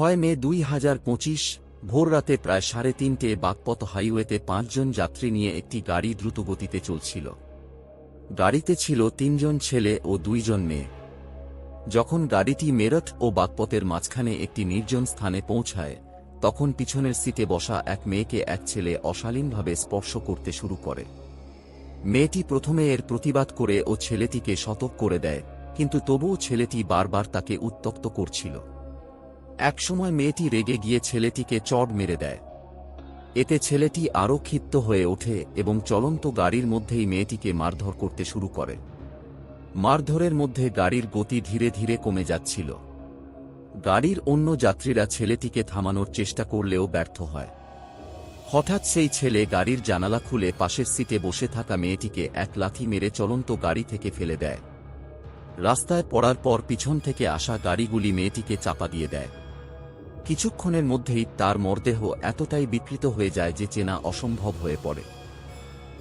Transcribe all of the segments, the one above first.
ছয় মে দুই হাজার পঁচিশ ভোর রাতে প্রায় সাড়ে তিনটে বাগপথ হাইওয়েতে পাঁচজন যাত্রী নিয়ে একটি গাড়ি দ্রুতগতিতে চলছিল। গাড়িতে ছিল তিনজন ছেলে ও দুইজন মেয়ে। যখন গাড়িটি মেরঠ ও বাগপথের মাঝখানে একটি নির্জন স্থানে পৌঁছায়, তখন পিছনের সিটে বসা এক মেয়েকে এক ছেলে অশালীনভাবে স্পর্শ করতে শুরু করে। মেয়েটি প্রথমে এর প্রতিবাদ করে ও ছেলেটিকে শতক করে দেয়, কিন্তু তবুও ছেলেটি বারবার তাকে উত্তক্ত করছিল। একসময় মেয়েটি রেগে গিয়ে ছেলেটিকে চড় মেরে দেয়। এতে ছেলেটি আরও ক্ষিপ্ত হয়ে ওঠে এবং চলন্ত গাড়ির মধ্যেই মেয়েটিকে মারধর করতে শুরু করে। মারধরের মধ্যে গাড়ির গতি ধীরে ধীরে কমে যাচ্ছিল। গাড়ির অন্য যাত্রীরা ছেলেটিকে থামানোর চেষ্টা করলেও ব্যর্থ হয়। হঠাৎ সেই ছেলে গাড়ির জানালা খুলে পাশের সিটে বসে থাকা মেয়েটিকে এক লাথি মেরে চলন্ত গাড়ি থেকে ফেলে দেয়। রাস্তায় পড়ার পর পিছন থেকে আসা গাড়িগুলি মেয়েটিকে চাপা দিয়ে দেয়। কিছুক্ষণের মধ্যেই তার মরদেহ এতটাই বিকৃত হয়ে যায় যে চেনা অসম্ভব হয়ে পড়ে।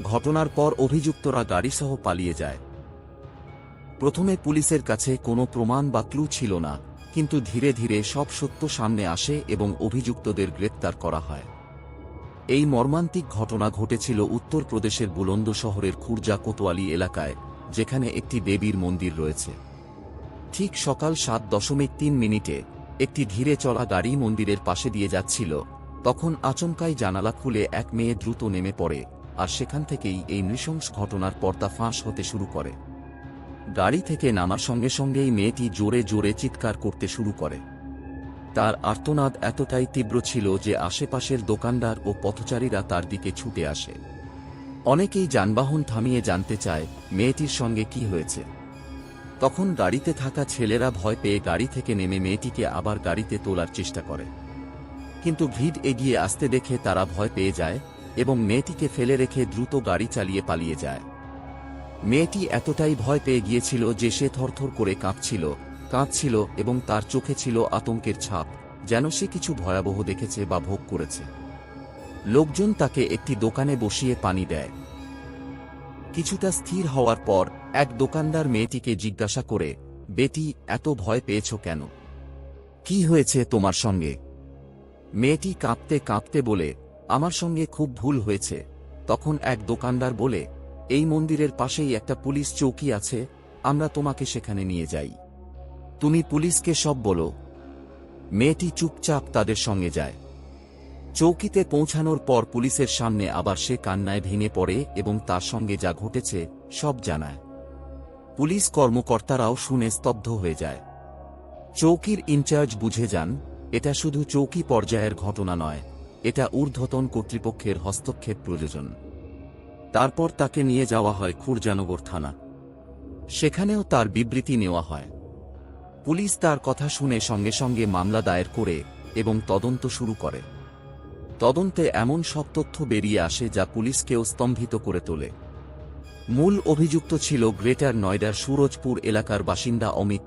ঘটনার পর অভিযুক্তরা গাড়িসহ পালিয়ে যায়। প্রথমে পুলিশের কাছে কোনো প্রমাণ বা ক্লু ছিল না, কিন্তু ধীরে ধীরে সব সত্য সামনে আসে এবং অভিযুক্তদের গ্রেপ্তার করা হয়। এই মর্মান্তিক ঘটনা ঘটেছিল উত্তরপ্রদেশের বুলন্দ শহরের খুরজা কোতোয়ালি এলাকায়, যেখানে একটি দেবীর মন্দির রয়েছে। ঠিক সকাল সাত দশমিক তিন মিনিটে একটি ধীরে চলা গাড়ি মন্দিরের পাশে দিয়ে যাচ্ছিল। তখন আচমকাই জানালা খুলে এক মেয়ে দ্রুত নেমে পড়ে, আর সেখান থেকেই এই নৃশংস ঘটনার পর্দা ফাঁস হতে শুরু করে। গাড়ি থেকে নামার সঙ্গে সঙ্গেই মেয়েটি জোরে জোরে চিৎকার করতে শুরু করে। তার আর্তনাদ এতটাই তীব্র ছিল যে আশেপাশের দোকানদার ও পথচারীরা তার দিকে ছুটে আসে। অনেকেই যানবাহন থামিয়ে জানতে চায়, মেয়েটির সঙ্গে কি হয়েছে। তখন গাড়িতে থাকা ছেলেরা ভয় পেয়ে গাড়ি থেকে নেমে মেয়েটিকে আবার গাড়িতে তোলার চেষ্টা করে। কিন্তু ভিড় এগিয়ে আসতে দেখে তারা ভয় পেয়ে যায় এবং মেয়েটিকে ফেলে রেখে দ্রুত গাড়ি চালিয়ে পালিয়ে যায়। মেয়েটি এতটাই ভয় পেয়ে গিয়েছিল যে সে থরথর করে কাঁপছিল, কাঁদছিল এবং তার চোখে ছিল আতঙ্কের ছাপ, যেন সে কিছু ভয়াবহ দেখেছে বা ভোগ করেছে। লোকজন তাকে একটি দোকানে বসিয়ে পানি দেয়। কিছুটা স্থির হওয়ার পর, এক দোকানদার মেয়েটিকে জিজ্ঞাসা করে, বেটি, এত ভয় পেয়েছ কেন? কি হয়েছে তোমার সঙ্গে? মেয়েটি কাঁপতে কাঁপতে বলে, আমার সঙ্গে খুব ভুল হয়েছে। তখন এক দোকানদার বলে, এই মন্দিরের পাশেই একটা পুলিশ চৌকি আছে, আমরা তোমাকে সেখানে নিয়ে যাই। তুমি পুলিশকে সব বলো। মেয়েটি চুপচাপ তাদের সঙ্গে যায়। চৌকিতে পৌঁছানোর পর পুলিশের সামনে আবার সে কান্নায় ভেঙে পড়ে এবং তার সঙ্গে যা ঘটেছে, সব জানায়। পুলিশ কর্মকর্তারাও শুনে স্তব্ধ হয়ে যায়। চৌকির ইনচার্জ বুঝে যান, এটা শুধু চৌকি পর্যায়ের ঘটনা নয়, এটা ঊর্ধ্বতন কর্তৃপক্ষের হস্তক্ষেপ প্রয়োজন। তারপর তাকে নিয়ে যাওয়া হয় খুরজানগর থানা। সেখানেও তার বিবৃতি নেওয়া হয়। পুলিশ তার কথা শুনে সঙ্গে সঙ্গে মামলা দায়ের করে এবং তদন্ত শুরু করে। তদন্তে এমন সব তথ্য বেরিয়ে আসে যা পুলিশকেও স্তম্ভিত করে তোলে। মূল অভিযুক্ত ছিল গ্রেটার নয়ডার সুরজপুর এলাকার বাসিন্দা অমিত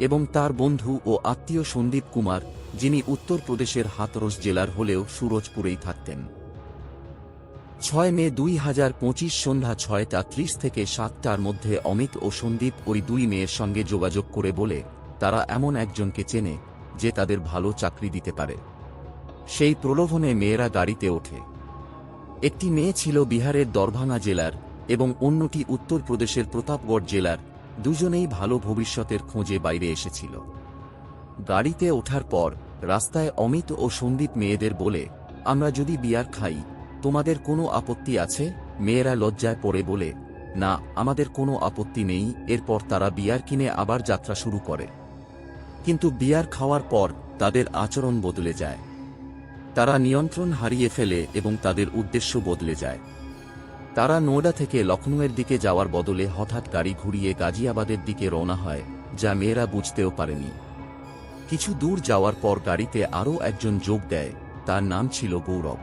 এবং তার বন্ধু ও আত্মীয় সন্দীপ কুমার, যিনি উত্তরপ্রদেশের হাতরস জেলার হলেও সুরজপুরেই থাকতেন। ছয় মে দুই হাজার পঁচিশ সন্ধ্যা ছয়টা ত্রিশ থেকে সাতটার মধ্যে অমিত ও সন্দীপ ওই দুই মেয়ের সঙ্গে যোগাযোগ করে বলে, তারা এমন একজনকে চেনে, যে তাদের ভালো চাকরি দিতে পারে। সেই প্রলোভনে মেয়েরা গাড়িতে ওঠে। একটি মেয়ে ছিল বিহারের দরভাঙা জেলার এবং অন্যটি উত্তরপ্রদেশের প্রতাপগড় জেলার, দুজনেই ভালো ভবিষ্যতের খোঁজে বাইরে এসেছিল। গাড়িতে ওঠার পর রাস্তায় অমিত ও সন্দীপ মেয়েদের বলে, আমরা যদি বিয়ার খাই, তোমাদের কোনো আপত্তি আছে? মেয়েরা লজ্জায় পড়ে বলে, না, আমাদের কোনো আপত্তি নেই, এরপর তারা বিয়ার কিনে আবার যাত্রা শুরু করে। কিন্তু বিয়ার খাওয়ার পর তাদের আচরণ বদলে যায়। তারা নিয়ন্ত্রণ হারিয়ে ফেলে এবং তাদের উদ্দেশ্য বদলে যায়। তারা নোয়েডা থেকে লখনউয়ের দিকে যাওয়ার বদলে হঠাৎ গাড়ি ঘুরিয়ে গাজিয়াবাদের দিকে রওনা হয়, যা মেয়েরা বুঝতেও পারেনি। কিছু দূর যাওয়ার পর গাড়িতে আরও একজন যোগ দেয়, তার নাম ছিল গৌরব।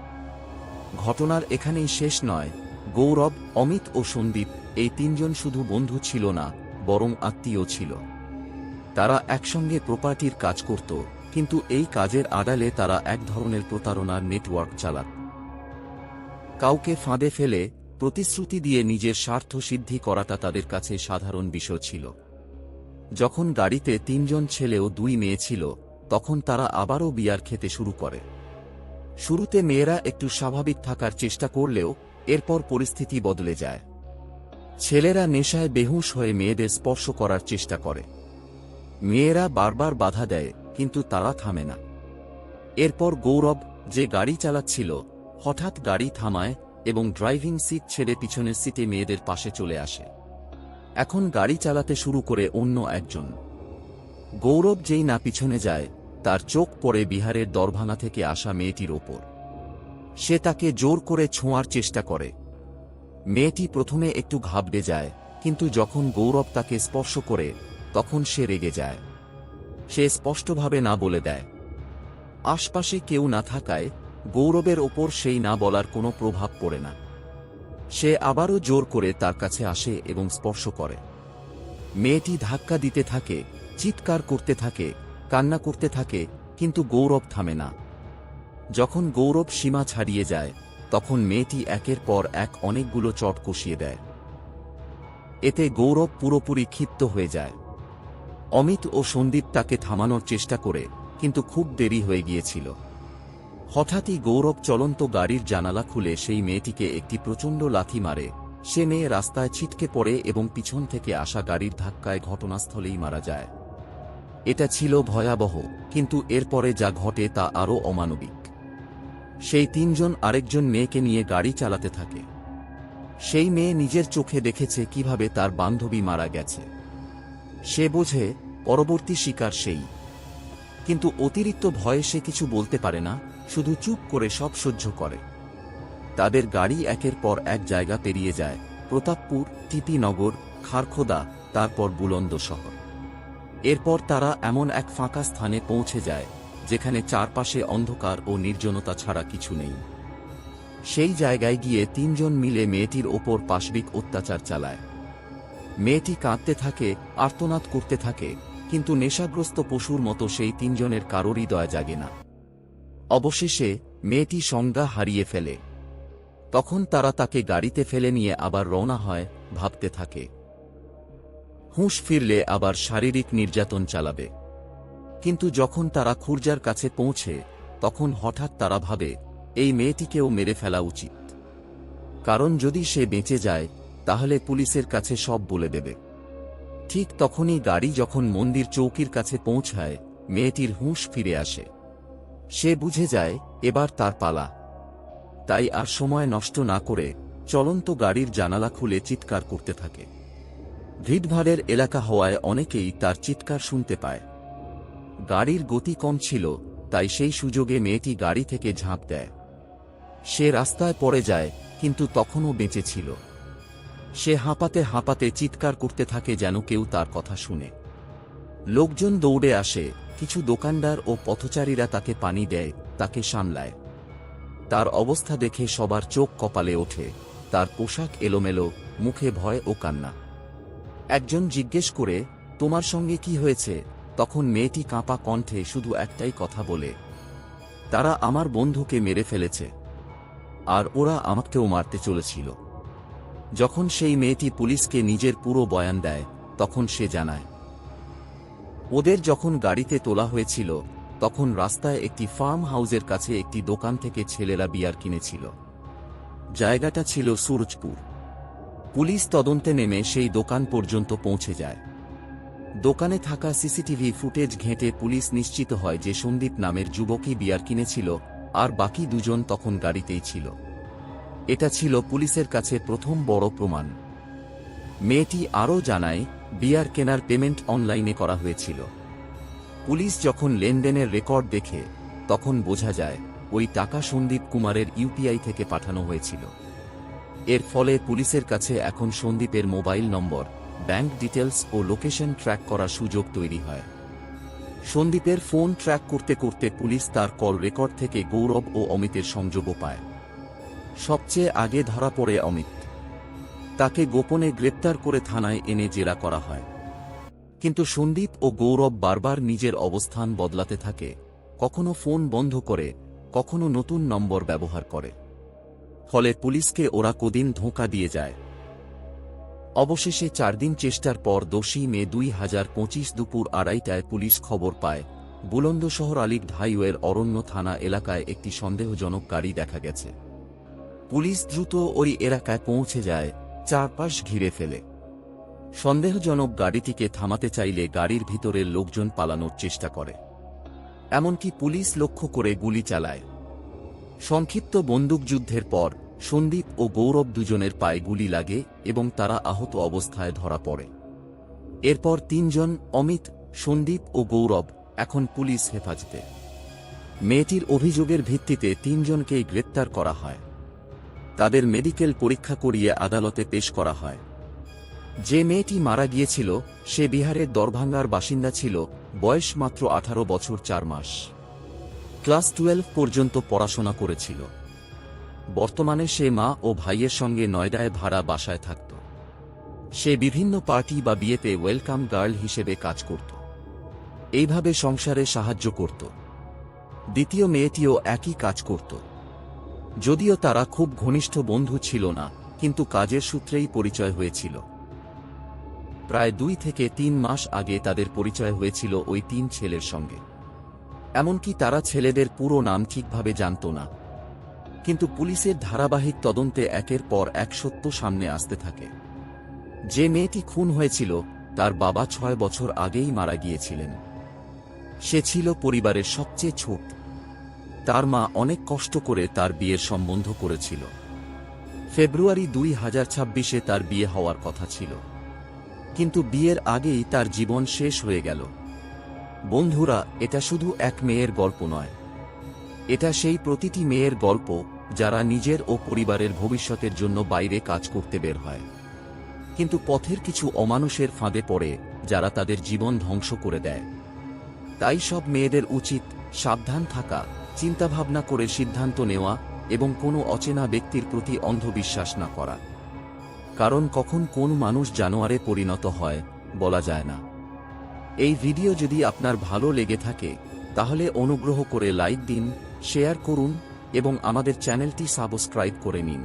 ঘটনার এখানেই শেষ নয়, গৌরব, অমিত ও সন্দীপ এই তিনজন শুধু বন্ধু ছিল না, বরং আত্মীয় ছিল। তারা একসঙ্গে প্রপার্টির কাজ করত কিন্তু এই কাজের আড়ালে তারা এক ধরনের প্রতারণার নেটওয়ার্ক চালাত। কাউকে ফাঁদে ফেলে, প্রতিশ্রুতি দিয়ে নিজের স্বার্থ সিদ্ধি করাটা তাদের কাছে সাধারণ বিষয় ছিল। যখন গাড়িতে তিনজন ছেলে ও দুই মেয়ে ছিল, তখন তারা আবারও বিয়ার খেতে শুরু করে। শুরুতে মেয়েরা একটু স্বাভাবিক থাকার চেষ্টা করলেও, এরপর পরিস্থিতি বদলে যায়। ছেলেরা নেশায় বেহুশ হয়ে মেয়েদের স্পর্শ করার চেষ্টা করে। মেয়েরা বারবার বাধা দেয় কিন্তু তারা থামে না। এরপর গৌরব যে গাড়ি চালাচ্ছিল, হঠাৎ গাড়ি থামায় এবং ড্রাইভিং সিট ছেড়ে পিছনের সিটে মেয়েদের পাশে চলে আসে। এখন গাড়ি চালাতে শুরু করে অন্য একজন। গৌরব যেই না পিছনে যায়, তার চোখ পড়ে বিহারের দরভাঙা থেকে আসা মেয়েটির ওপর। সে তাকে জোর করে ছোঁয়ার চেষ্টা করে। মেয়েটি প্রথমে একটু ঘাবড়ে যায়, কিন্তু যখন গৌরব তাকে স্পর্শ করে, তখন সে রেগে যায়। সে স্পষ্টভাবে না বলে দেয়। আশপাশে কেউ না থাকায় গৌরবের ওপর সেই না বলার কোনো প্রভাব পড়ে না। সে আবারও জোর করে তার কাছে আসে এবং স্পর্শ করে। মেয়েটি ধাক্কা দিতে থাকে, চিৎকার করতে থাকে, কান্না করতে থাকে, কিন্তু গৌরব থামে না। যখন গৌরব সীমা ছাড়িয়ে যায়, তখন মেয়েটি একের পর এক অনেকগুলো চট কষিয়ে দেয়। এতে গৌরব পুরোপুরি ক্ষিপ্ত হয়ে যায়। অমিত ও সন্দীপ তাকে থামানোর চেষ্টা করে, কিন্তু খুব দেরি হয়ে গিয়েছিল। হঠাৎই গৌরব চলন্ত গাড়ির জানালা খুলে সেই মেয়েটিকে একটি প্রচণ্ড লাথি মারে। সে মেয়ে রাস্তায় ছিটকে পড়ে এবং পিছন থেকে আসা গাড়ির ধাক্কায় ঘটনাস্থলেই মারা যায়। এটা ছিল ভয়াবহ, কিন্তু এরপরে যা ঘটে তা আরও অমানবিক। সেই তিনজন আরেকজন মেয়েকে নিয়ে গাড়ি চালাতে থাকে। সেই মেয়ে নিজের চোখে দেখেছে কীভাবে তার বান্ধবী মারা গেছে। সে বোঝে পরবর্তী শিকার সেই। কিন্তু অতিরিক্ত ভয়ে সে কিছু বলতে পারে না, শুধু চুপ করে সব সহ্য করে। তাদের গাড়ি একের পর এক জায়গা পেরিয়ে যায়, প্রতাপপুর, টিপিনগর, খারখোদা, তারপর বুলন্দ শহর। এরপর তারা এমন এক ফাঁকা স্থানে পৌঁছে যায়, যেখানে চারপাশে অন্ধকার ও নির্জনতা ছাড়া কিছু নেই। সেই জায়গায় গিয়ে তিনজন মিলে মেয়েটির ওপর পাশবিক অত্যাচার চালায়। মেয়েটি কাঁদতে থাকে, আর্তনাদ করতে থাকে, কিন্তু নেশাগ্রস্ত পশুর মতো সেই তিনজনের কারোরই দয়া জাগে না। অবশেষে মেয়েটি সংজ্ঞা হারিয়ে ফেলে। তখন তারা তাকে গাড়িতে ফেলে নিয়ে আবার রওনা হয়, ভাবতে থাকে। হুঁশ ফিরলে আবার শারীরিক নির্যাতন চালাবে। কিন্তু যখন তারা খুরজার কাছে পৌঁছে, তখন হঠাৎ তারা ভাবে, এই মেয়েটিকেও মেরে ফেলা উচিত। কারণ যদি সে বেঁচে যায় তাহলে পুলিশের কাছে সব বলে দেবে। ঠিক তখনই গাড়ি যখন মন্দির চৌকির কাছে পৌঁছায়, মেয়েটির হুঁশ ফিরে আসে। সে বুঝে যায়, এবার তার পালা। তাই আর সময় নষ্ট না করে চলন্ত গাড়ির জানালা খুলে চিৎকার করতে থাকে। ভিড়ভাড়ের এলাকা হওয়ায় অনেকেই তার চিৎকার শুনতে পায়। গাড়ির গতি কম ছিল, তাই সেই সুযোগে মেয়েটি গাড়ি থেকে ঝাঁপ দেয়। সে রাস্তায় পড়ে যায়, কিন্তু তখনও বেঁচে ছিল। সে হাঁপাতে হাঁপাতে চিৎকার করতে থাকে যেন কেউ তার কথা শুনে। লোকজন দৌড়ে আসে, কিছু দোকানদার ও পথচারীরা তাকে পানি দেয়, তাকে সামলায়। তার অবস্থা দেখে সবার চোখ কপালে ওঠে, তার পোশাক এলোমেলো, মুখে ভয় ও কান্না। একজন জিজ্ঞেস করে, তোমার সঙ্গে কি হয়েছে? তখন মেয়েটি কাঁপা কণ্ঠে শুধু একটাই কথা বলে, তারা আমার বন্ধুকে মেরে ফেলেছে। আর ওরা আমাকেও মারতে চলেছিল। যখন সেই মেয়েটি পুলিশকে নিজের পুরো বয়ান দেয়, তখন সে জানায়, ওদের যখন গাড়িতে তোলা হয়েছিল, তখন রাস্তায় একটি ফার্ম হাউসের কাছে একটি দোকান থেকে ছেলেরা বিয়ার কিনেছিল। জায়গাটা ছিল সুরজপুর। পুলিশ তদন্তে নেমে সেই দোকান পর্যন্ত পৌঁছে যায়। দোকানে থাকা সিসিটিভি ফুটেজ ঘেঁটে পুলিশ নিশ্চিত হয় যে সন্দীপ নামের যুবকই বিয়ার কিনেছিল, আর বাকি দুজন তখন গাড়িতেই ছিল। এটা ছিল পুলিশের কাছে প্রথম বড় প্রমাণ। মেয়েটি আরও জানায়, বিয়ার কেনার পেমেন্ট অনলাইনে করা হয়েছিল। পুলিশ যখন লেনদেনের রেকর্ড দেখে, তখন বোঝা যায়, ওই টাকা সন্দীপ কুমারের ইউপিআই থেকে পাঠানো হয়েছিল। এর ফলে পুলিশের কাছে এখন সন্দীপের মোবাইল নম্বর, ব্যাংক ডিটেলস ও লোকেশন ট্র্যাক করার সুযোগ তৈরি হয়। সন্দীপের ফোন ট্র্যাক করতে করতে পুলিশ তার কল রেকর্ড থেকে গৌরব ও অমিতের সংযোগও পায়। সবচেয়ে আগে ধরা পড়ে অমিত। তাকে গোপনে গ্রেপ্তার করে থানায় এনে জেরা করা হয়। কিন্তু সন্দীপ ও গৌরব বারবার নিজের অবস্থান বদলাতে থাকে, কখনো ফোন বন্ধ করে, কখনো নতুন নম্বর ব্যবহার করে। ফলে পুলিশকে ওরা কদিন ধোঁকা দিয়ে যায়। অবশেষে চার দিন চেষ্টার পর দোষী মে দুই হাজার পঁচিশ দুপুর আড়াইটায় পুলিশ খবর পায়, বুলন্দশহর আলিক হাইওয়ের অরণ্য থানা এলাকায় একটি সন্দেহজনক গাড়ি দেখা গেছে। পুলিশ দ্রুত ওই এলাকায় পৌঁছে যায়, চারপাশ ঘিরে ফেলে। সন্দেহজনক গাড়িটিকে থামাতে চাইলে গাড়ির ভিতরের লোকজন পালানোর চেষ্টা করে। এমনকি পুলিশ লক্ষ্য করে গুলি চালায়। সংক্ষিপ্ত বন্দুকযুদ্ধের পর, সন্দীপ ও গৌরব দুজনের পায়ে গুলি লাগে এবং তারা আহত অবস্থায় ধরা পড়ে। এরপর তিনজন, অমিত, সন্দীপ ও গৌরব, এখন পুলিশ হেফাজতে। মেয়েটির অভিযোগের ভিত্তিতে তিনজনকেই গ্রেপ্তার করা হয়। তাদের মেডিকেল পরীক্ষা করিয়ে আদালতে পেশ করা হয়। যে মেয়েটি মারা গিয়েছিল, সে বিহারের দরভাঙ্গার বাসিন্দা ছিল, বয়স মাত্র আঠারো বছর চার মাস। ক্লাস টুয়েলভ পর্যন্ত পড়াশোনা করেছিল। বর্তমানে সে মা ও ভাইয়ের সঙ্গে নয়ডায় ভাড়া বাসায় থাকত। সে বিভিন্ন পার্টি বা বিয়েতে ওয়েলকাম গার্ল হিসেবে কাজ করত। এইভাবে সংসারে সাহায্য করত। দ্বিতীয় মেয়েটিও একই কাজ করত। যদিও তারা খুব ঘনিষ্ঠ বন্ধু ছিল না, কিন্তু কাজের সূত্রেই পরিচয় হয়েছিল। প্রায় দুই থেকে তিন মাস আগে তাদের পরিচয় হয়েছিল ওই তিন ছেলের সঙ্গে। এমনকি তারা ছেলেদের পুরো নাম ঠিকভাবে জানত না। কিন্তু পুলিশের ধারাবাহিক তদন্তে একের পর এক সত্য সামনে আসতে থাকে। যে মেয়েটি খুন হয়েছিল, তার বাবা ছয় বছর আগেই মারা গিয়েছিলেন। সে ছিল পরিবারের সবচেয়ে ছোট। তার মা অনেক কষ্ট করে তার বিয়ের সম্বন্ধ করেছিল। ফেব্রুয়ারি দুই হাজার ছাব্বিশে তার বিয়ে হওয়ার কথা ছিল। কিন্তু বিয়ের আগেই তার জীবন শেষ হয়ে গেল। বন্ধুরা, এটা শুধু এক মেয়ের গল্প নয়। এটা সেই প্রতিটি মেয়ের গল্প যারা নিজের ও পরিবারের ভবিষ্যতের জন্য বাইরে কাজ করতে বের হয়। কিন্তু পথের কিছু অমানুষের ফাঁদে পড়ে যারা তাদের জীবন ধ্বংস করে দেয়। তাই সব মেয়েদের উচিত সাবধান থাকা চিন্তাভাবনা করে সিদ্ধান্ত নেওয়া এবং কোনো অচেনা ব্যক্তির প্রতি অন্ধবিশ্বাস না করা। কারণ কখন কোন মানুষ জানোয়ারে পরিণত হয়, বলা যায় না। এই ভিডিও যদি আপনার ভালো লেগে থাকে, তাহলে অনুগ্রহ করে লাইক দিন, শেয়ার করুন এবং আমাদের চ্যানেলটি সাবস্ক্রাইব করে নিন।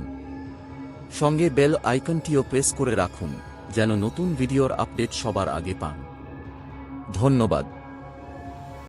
সঙ্গে বেল আইকনটিও প্রেস করে রাখুন, যেন নতুন ভিডিওর আপডেট সবার আগে পান। ধন্যবাদ।